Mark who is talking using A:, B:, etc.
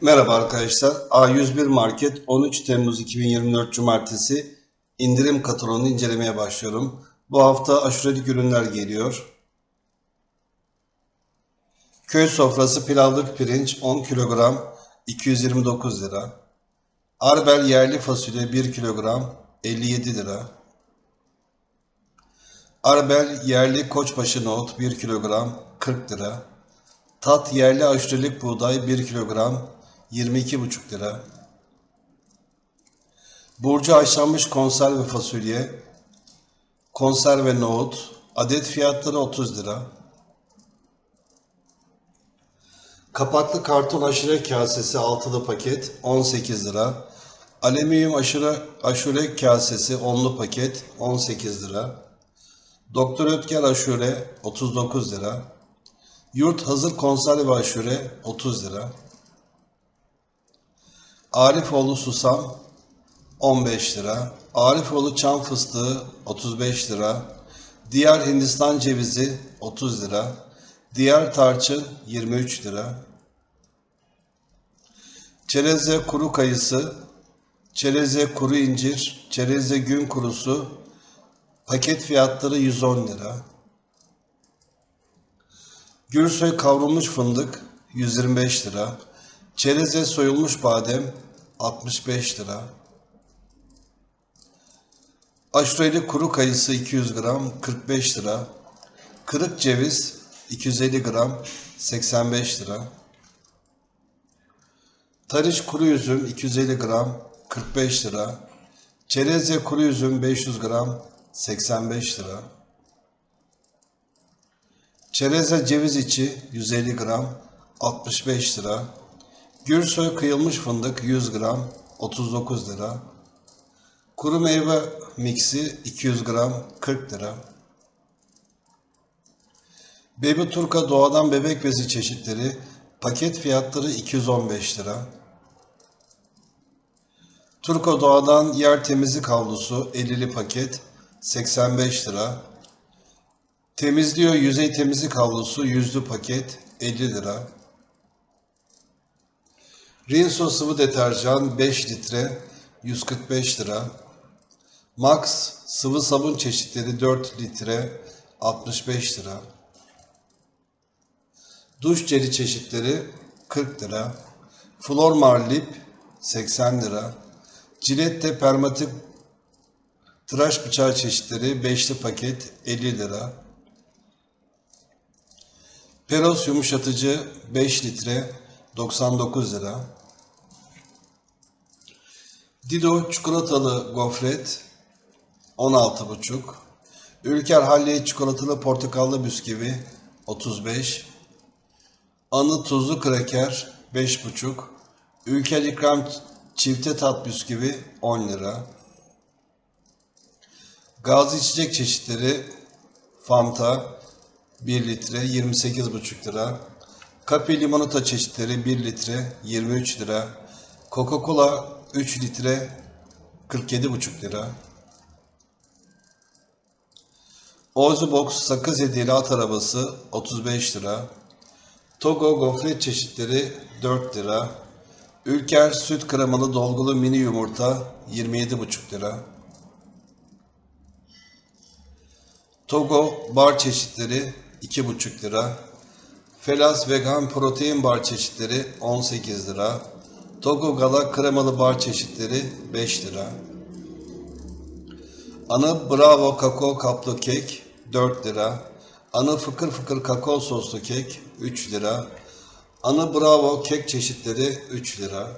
A: Merhaba arkadaşlar. A101 Market 13 Temmuz 2024 Cumartesi indirim kataloğunu incelemeye başlıyorum. Bu hafta aşurelik ürünler geliyor. Köy sofrası pilavlık pirinç 10 kilogram 229 lira. Arbel yerli fasulye 1 kilogram 57 lira. Arbel yerli koçbaşı nohut 1 kilogram 40 lira. Tat yerli aşurelik buğday 1 kilogram 22,5 lira. Burcu haşlanmış konserve fasulye, konserve nohut, adet fiyatları 30 lira. Kapaklı karton aşure kasesi altılı paket 18 lira. Alüminyum aşure, aşure kasesi onlu paket 18 lira. Doktor Ötker aşure 39 lira. Yurt hazır konserve aşure 30 lira. Arifoğlu susam 15 lira. Arifoğlu çam fıstığı 35 lira. Diğer Hindistan cevizi 30 lira. Diğer tarçın 23 lira. Çereze kuru kayısı, çereze kuru incir, çereze gün kurusu paket fiyatları 110 lira. Gürsoy kavrulmuş fındık 125 lira. Çereze soyulmuş badem 65 lira. Aşureli kuru kayısı 200 gram 45 lira. Kırık ceviz 250 gram 85 lira. Tarış kuru üzüm 250 gram 45 lira. Çereze kuru üzüm 500 gram 85 lira. Çereze ceviz içi 150 gram 65 lira. Gürsoy kıyılmış fındık 100 gram 39 lira. Kuru meyve miksi 200 gram 40 lira. Baby Turka doğadan bebek bezi çeşitleri paket fiyatları 215 lira. Turko doğadan yer temizlik havlusu 50'li paket 85 lira. Temizliyor yüzey temizlik havlusu yüzlü paket 50 lira. Rinso sıvı deterjan 5 litre 145 lira. Max sıvı sabun çeşitleri 4 litre 65 lira. Duş jeli çeşitleri 40 lira. Flormar lip 80 lira. Cilette permatik tıraş bıçağı çeşitleri 5'li paket 50 lira. Peros yumuşatıcı 5 litre 99 lira. Dido çikolatalı gofret 16,5. Ülker Halley çikolatalı portakallı bisküvi 35. Anı tuzlu kraker 5,5. Ülker ikram çifte tat bisküvi 10 lira. Gazlı içecek çeşitleri Fanta 1 litre 28,5 lira. Kapi limonata çeşitleri 1 litre 23 lira. Coca-Cola 3 litre 47,5 lira. Ozubox sakız hediyeli at arabası 35 lira. Togo gofret çeşitleri 4 lira. Ülker süt kremalı dolgulu mini yumurta 27,5 lira. Togo bar çeşitleri 2,5 lira. Felas vegan protein bar çeşitleri 18 lira. Togo Gala kremalı bar çeşitleri 5 lira. Anı Bravo kakao kaplı kek 4 lira. Anı fıkır fıkır kakao soslu kek 3 lira. Anı Bravo kek çeşitleri 3 lira.